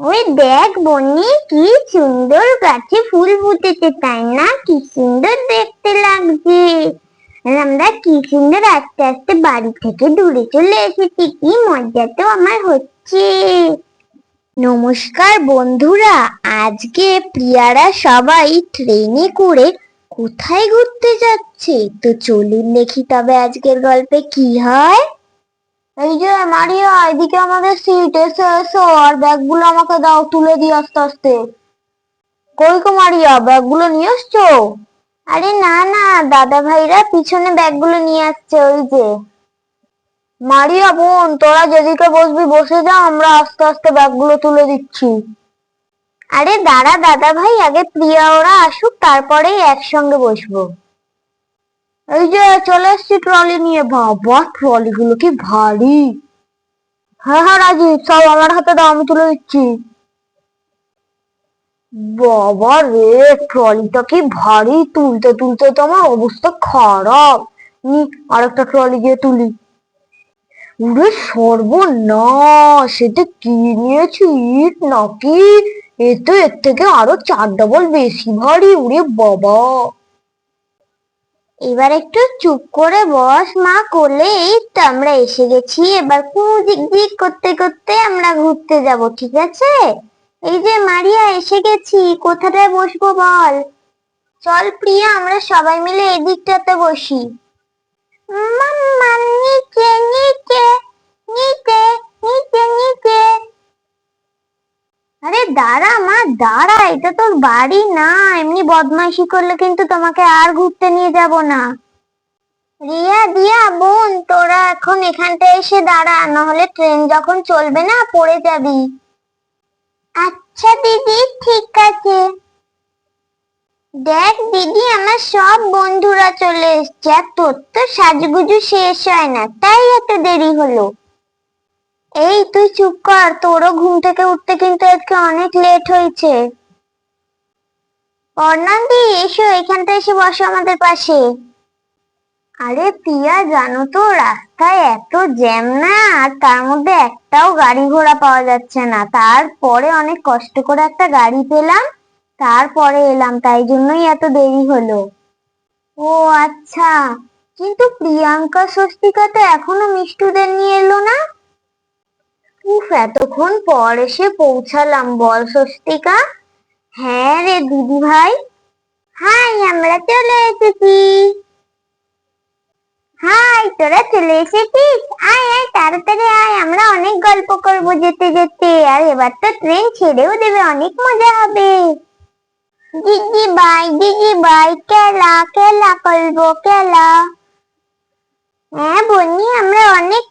ওই দেখ বন্নি কি সুন্দর গাছে ফুল ফুটেছে, তাই না? কি সুন্দর দেখতে লাগছে। আমরা কি সুন্দর আস্তে আস্তে বাড়ি থেকে দূরে চলে এসেছি, কি মজা তো আমার হচ্ছে। নমস্কার বন্ধুরা, আজকে প্রিয়ারা সবাই ট্রেনে করে কোথায় ঘুরতে যাচ্ছে? তো চলুন দেখি তবে আজকের গল্পে কি হয়। এই যে মারিয়া, এদিকে আমাদের সিট এসে, এসো, আর ব্যাগগুলো আমাকে দাও, তুলে দিই আস্তে আস্তে। কই গো মারিয়া ব্যাগগুলো নিয়ে আসছো? আরে না না, দাদা ভাইরা পিছনে ব্যাগগুলো নিয়ে আসছে, ওই যে। মারিয়া বোন, তোরা যেদিকে বসবি, বসে যা, আমরা আস্তে আস্তে ব্যাগগুলো তুলে দিচ্ছি। আরে দাঁড়া, দাদা ভাই, আগে প্রিয়া ওরা আসুক, তারপরেই একসঙ্গে বসবো। এই যে চলে এসছি ট্রলি নিয়ে। বাবা ট্রলি গুলো কি ভারী। হ্যাঁ হ্যাঁ রাজীব, সব আমার হাতে দাও, আমি তুলে দিচ্ছি। বাবা রে ট্রলিটা কি ভারী। তুলতে তুলতে তো আমার অবস্থা খারাপ। নি, আরেকটা ট্রলি গিয়ে তুলি। উরে সর্বনাশ এটা কি নিয়েছি ইট নাকি? এ তো এর থেকে আরও চার ডবল বেশি ভারী উরে বাবা। এবার একটু চুপ করে বস, মা কোলে, এই তো আমরা এসে গেছি। এবার কুদিক দিক করতে করতে আমরা ঘুরতে যাব, ঠিক আছে? এই যে মারিয়া, এসে গেছি। কোথাটায় বসবো বল? চল প্রিয়া, আমরা সবাই মিলে এদিকটাতে বসি। মাম্মা, নিচে নিচে নিচে নিচে নিচে। দাঁড়া মা, দাঁড়া, এটা তোর বাড়ি না। এমনি বদমাইশি করলে কিন্তু তোমাকে আর ঘুরতে নিয়ে যাব না। রিয়া দিয়া বোন, তোরা এখন এখানটা এসে দাঁড়া, নাহলে ট্রেন যখন চলবে না, পড়ে যাবি। আচ্ছা দিদি, ঠিক আছে। দেখ দিদি, আমার সব বন্ধুরা চলে এসছে, আর তোর তো সাজগুজু শেষ হয় না, তাই এত দেরি হলো। এই, তুই চুপ কর। তোরও ঘুম থেকে উঠতে কিন্তু আজকে অনেক লেট হয়েছে। অর্ণান্দি, এসো, এখানটা এসে বসো আমাদের পাশে। আরে প্রিয়া জানো তো, রাস্তায় এত জ্যাম না, আর তার মধ্যে একটাও গাড়ি ঘোড়া পাওয়া যাচ্ছে না। তারপরে অনেক কষ্ট করে একটা গাড়ি পেলাম, তারপরে এলাম, তাই জন্যই এত দেরি হলো। ও আচ্ছা। কিন্তু প্রিয়াঙ্কা স্বস্তিকা তো এখনও মিষ্টুদের নিয়ে এলো না? উফ, এতক্ষণ পর এসে পৌঁছালাম, বল স্বস্তিকা। হ্যাঁ রে দিদি ভাই। হাই, আমরা চলে এসেছি। হাই, তোরা চলে এসেছিস? আয় আয়, তাড়াতাড়ি আয়, আমরা অনেক গল্প করব যেতে যেতে। আর এবার তো ট্রেন ছেড়েও দেবে, অনেক মজা হবে। দিদি বাই দিদি বাই খেলা খেলা করব, খেলা হ্যাঁ বন্নি আমরা অনেক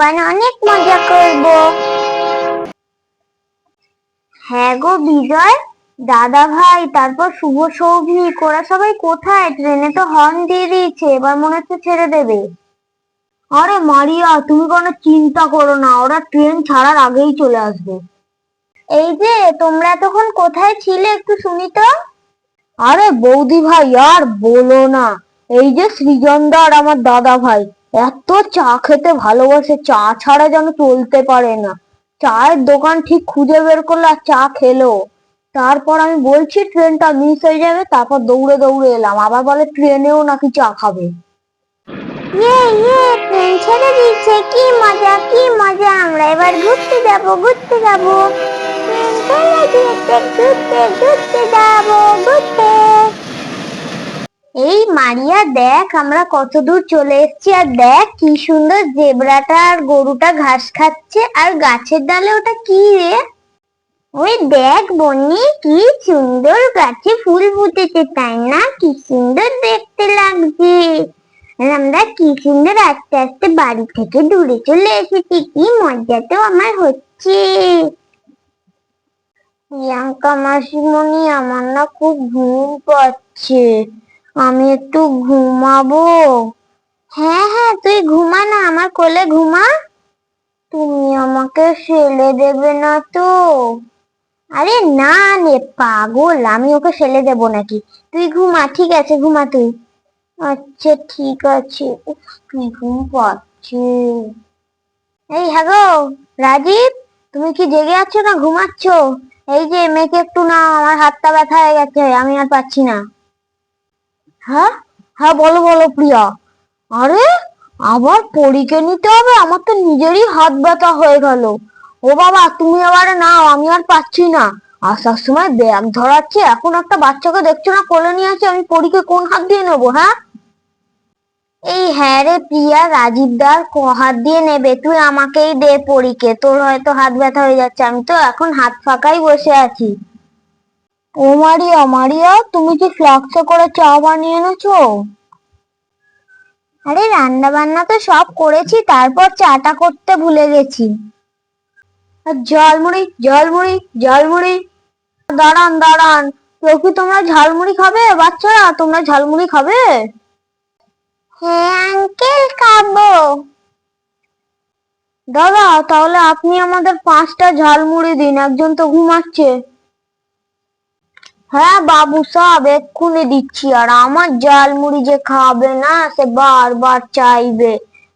আর অনেক মজা করব। হ্যাঁ গো, বিজয়, দাদা ভাই, তারপর শুভ সৌভিক, ওরা সবাই কোথায়? ট্রেনে তো হর্ন দিয়ে দিয়েছে, এবার মনে হচ্ছে ছেড়ে দেবে। আরে মারিয়া, তুমি কোনো চিন্তা করো না, ওরা ট্রেন ছাড়ার আগেই চলে আসবে। এই যে, তোমরা তখন কোথায় ছিলে একটু শুনি তো? আরে বৌদি ভাই, আর বলো না, এই যে সৃজনদা আর আমার দাদা ভাই এত চা খেতে ভালোবাসে, চা ছাড়া যেন চলতে পারে না। চায়ের দোকান ঠিক খুঁজে বের করল আর চা খেলো। তারপর আমি বলছি, ট্রেনটা মিস হয়ে যাবে, তারপর দৌড়ে দৌড়ে এলাম। আবার বলে, ট্রেনেও নাকি চা খাবে? ইয়ে ইয়ে ট্রেন ছেড়ে দিচ্ছে। কি মজা কি মজা। আমরা এবার ঘুরতে যাব ঘুরতে যাব। ঘুরতে ঘুরতে যাব, ঘুরতে। এই মারিয়া, দেখ আমরা কত দূর চলে এসেছি আর দেখ কি সুন্দর জেব্রাটা আর গরুটা ঘাস খাচ্ছে আর গাছের ডালে ওটা কি রে? ওই দেখ বন্নি কি সুন্দর গাছে ফুল ফুটেছে, তাই না? কি সুন্দর দেখতে লাগছে। আমরা কি সুন্দর আস্তে আস্তে বাড়ি থেকে দূরে চলে এসেছি, কি মজা তো আমার হচ্ছে। প্রিয়াঙ্কা মাসিমণি, আমার না খুব ঘুম পাচ্ছে। আমি একটু ঘুমাবো। হ্যাঁ হ্যাঁ তুই ঘুমা না, আমার কোলে ঘুমা। তুমি আমাকে ফেলে দেবে না তো। আরে না নে, পাগল, আমি ওকে ফেলে দেব নাকি? তুই ঘুমা, ঠিক আছে, ঘুমা তুই। আচ্ছা ঠিক আছে। কি ঘুম পাচ্ছে। এই হ্যাঁ গো রাজীব, তুমি কি জেগে আছো না ঘুমাচ্ছ? এই যে, মেয়েকে একটু না আমার হাতটা ব্যথা হয়ে গেছে, আমি আর পাচ্ছি না। হ্যাঁ? হ্যাঁ বলো বলো, প্রিয়া। আরে, আবার পরীকে নিতে হবে? আমার তো নিজেরই হাত ব্যথা হয়ে গেল। ও বাবা, তুমি আবার নাও, আমি আর পাচ্ছি না। আসার সময় ব্যাগ ধরাচ্ছে, এখন একটা বাচ্চাকে দেখছ না, কোলে নিয়ে আছে আমি পরীকে কোন হাত দিয়ে নেব হ্যাঁ? এই হ্যাঁ রে প্রিয়া, রাজীব দার হাত দিয়ে নেবে? তুই আমাকেই দে পরীকে, তোর হয়তো হাত ব্যথা হয়ে যাচ্ছে, আমি তো এখন হাত ফাঁকাই বসে আছি। ও মারিয়া মারিয়া, তুমি কি ফ্লাক্সে করে চা বানিয়ে এনেছো? আরে রান্না বান্না তো সব করেছি, তারপর চাটা করতে ভুলে গেছি। ঝালমুড়ি ঝালমুড়ি ঝালমুড়ি। দাঁড়ান দাঁড়ান কি তোমরা ঝালমুড়ি খাবে? বাচ্চারা, তোমরা ঝালমুড়ি খাবে? হ্যাঁ আঙ্কেল খাব। দাদা, তাহলে আপনি আমাদের পাঁচটা ঝালমুড়ি দিন, একজন তো ঘুমাচ্ছে। হ্যাঁ বাবু সব এক্ষুনি দিচ্ছি। আর আমার জাল মুড়ি যে খাবে না সে বারবার চাইবে।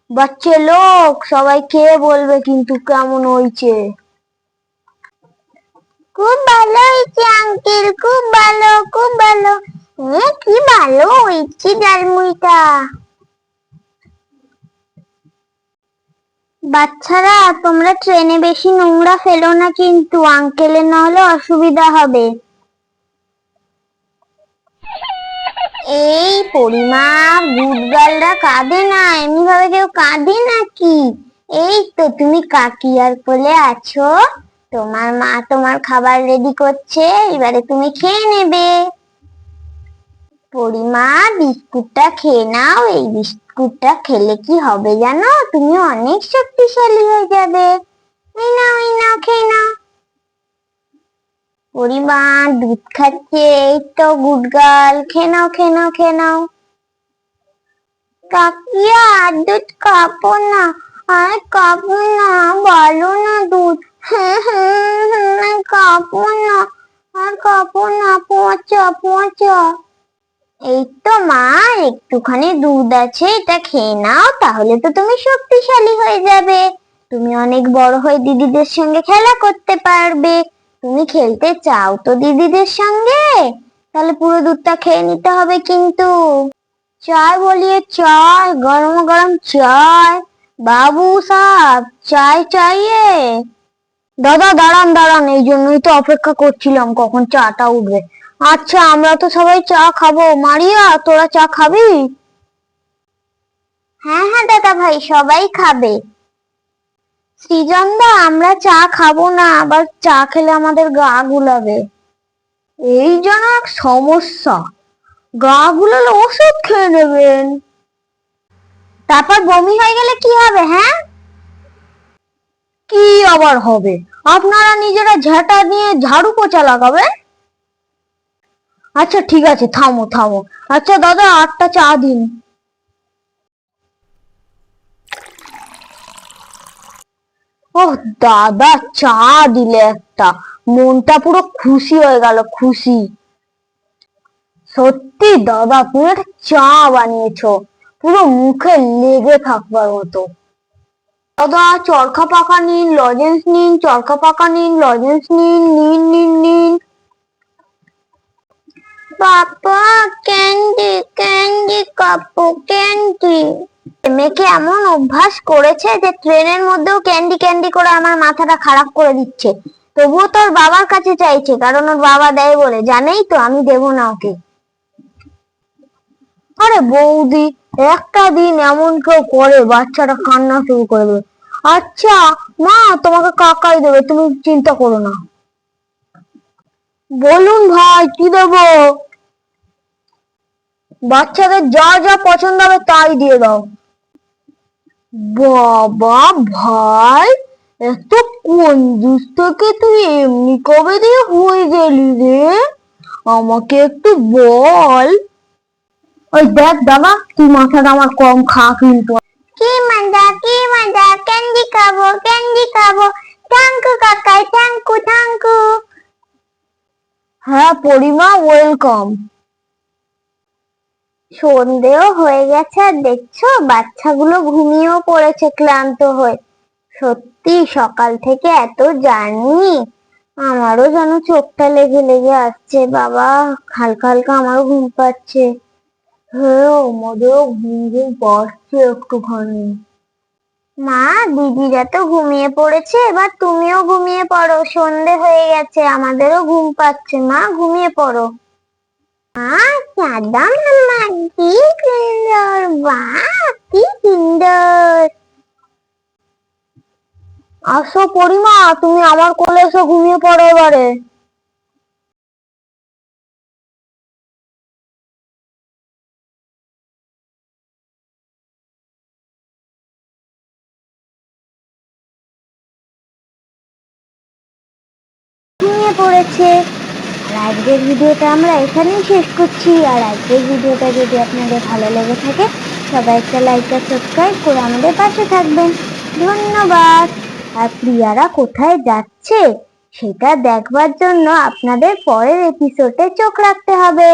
বাচ্চা লোক সবাই খেয়ে বলবে কিন্তু কেমন হয়েছে। খুব ভালো হয়েছে আঙ্কেল খুব ভালো খুব ভালো। হ্যাঁ কি ভালো হয়েছে ঝালমুড়িটা বাচ্চারা তোমরা ট্রেনে বেশি নোংরা ফেলো না কিন্তু আঙ্কেলের না হলে অসুবিধা হবে। এই পরিমা গুডগালরা কাঁদে না এমনি ভাবে কেউ কাঁদে নাকি? এই তো তুমি কাকিয়ার কোলে আছো। তোমার মা তোমার খাবার রেডি করছে, এবারে তুমি খেয়ে নেবে। পরিমা, বিস্কুটটা খেয়ে নাও, এই বিস্কুটটা খেলে কি হবে জানো? তুমি অনেক শক্তিশালী হয়ে যাবে এই নাও এই নাও খেয়ে নাও পরিমা দুধ খাচ্ছে, এই তো গুড গার্ল। খেয়ে নাও খেয়ে নাও খেয়ে নাও কাকিয়া, আর দুধ না, আর না ভালো না দুধ। হ্যাঁ হ্যাঁ হ্যাঁ না, আর না, পচা পচা। এই তো মা, একটুখানি দুধ আছে, এটা খেয়ে নাও, তাহলে তো তুমি শক্তিশালী হয়ে যাবে। তুমি অনেক বড় হয়ে দিদিদের সঙ্গে খেলা করতে পারবে। তুমি খেলতে চাও তো দিদিদের সঙ্গে? তাহলে পুরো দুধটা খেয়ে নিতে হবে কিন্তু। চায় বলিয়ে চায় গরম গরম চায় বাবু সাহেব চায় চাইয়ে। দাদা, দাঁড়ান দাঁড়ান, এই জন্যই তো অপেক্ষা করছিলাম, কখন চাটা উঠবে। আচ্ছা আমরা তো সবাই চা খাব। মারিয়া, তোরা চা খাবি? হ্যাঁ হ্যাঁ দাদা ভাই, সবাই খাবে। সৃজনদা আমরা চা খাব না, আবার চা খেলে আমাদের গা গুলাবে। এই যেন এক সমস্যা। গা গুলালে ওষুধ খেয়ে নেবেন। তারপর বমি হয়ে গেলে কি হবে হ্যাঁ? কি আবার হবে? আপনারা নিজেরা ঝাঁটা নিয়ে ঝাড়ু পোছা লাগাবেন আচ্ছা ঠিক আছে, থামো থামো। আচ্ছা দাদা, আটটা চা দিন। ওহ, দাদা, চা দিলে একটা। মনটা পুরো খুশি হয়ে গেল, খুশি। সত্যি, দাদা, তুমি একটা চা বানিয়েছো। পুরো মুখে লেগে থাকবার মতো। দাদা চরখা পাকা নিন, লজেন্স নিন চরকা পাকা নিন, লজেন্স নিন নিন নিন নিন। বাবা, ক্যান্ডি ক্যান্ডি, কাপু, ক্যান্ডি। মেয়েকে এমন অভ্যাস করেছে যে ট্রেনের মধ্যেও ক্যান্ডি ক্যান্ডি করে আমার মাথাটা খারাপ করে দিচ্ছে। তবুও তোর বাবার কাছে চাইছে, কারণ ওর বাবা দেয় বলে। জানেই তো, আমি দেবো না ওকে। আরে বৌদি, একটা দিন এমন কেউ করে, বাচ্চাটা কান্না শুরু করে দেবে। আচ্ছা মা, তোমাকে কাকাই দেবে, তুমি চিন্তা করো না। বলুন ভাই, কি দেবো? বাচ্চাদের যা যা পছন্দ হবে তাই দিয়ে দাও। বাবা ভাই এত কঞ্জুস থেকে তুই এমনি কবে দিয়ে হয়ে গেলি রে? আমাকে একটু বল। ওই দেখ দাদা তুই মাথাটা আমার কম খা কিন্তু। কি মজা কি মজা ক্যান্ডি খাব ক্যান্ডি খাব থ্যাংকু কাকাই থ্যাংকু থ্যাংকু। হ্যাঁ পরিমা ওয়েলকাম সন্ধেও হয়ে গেছে আর দেখছ, বাচ্চাগুলো ঘুমিয়েও পড়েছে, ক্লান্ত হয়ে। সত্যি, সকাল থেকে এত জার্নি, আমারও যেন চোখটা লেগে লেগে আসছে, বাবা, হালকা হালকা আমারও ঘুম পাচ্ছে। হ্যাঁ ঘুম ঘুম মা, দিদিরা তো ঘুমিয়ে পড়েছে, এবার তুমিও ঘুমিয়ে পড়ো, সন্ধে হয়ে গেছে, আমাদেরও ঘুম পাচ্ছে। মা, ঘুমিয়ে পড়ো। মা চাঁদা মামা আসো পরিমা তুমি আমার কোলে এসে ঘুমিয়ে পড়ো এবারে। পড়েছে। আর আজকের ভিডিওটা আমরা এখানেই শেষ করছি। আর আজকের ভিডিওটা যদি আপনাদের ভালো লেগে থাকে, সবাই একটা লাইক আর সাবস্ক্রাইব করে আমাদের পাশে থাকবেন। ধন্যবাদ। আর প্রিয়ারা কোথায় যাচ্ছে, সেটা দেখবার জন্য আপনাদের পরের এপিসোডে চোখ রাখতে হবে।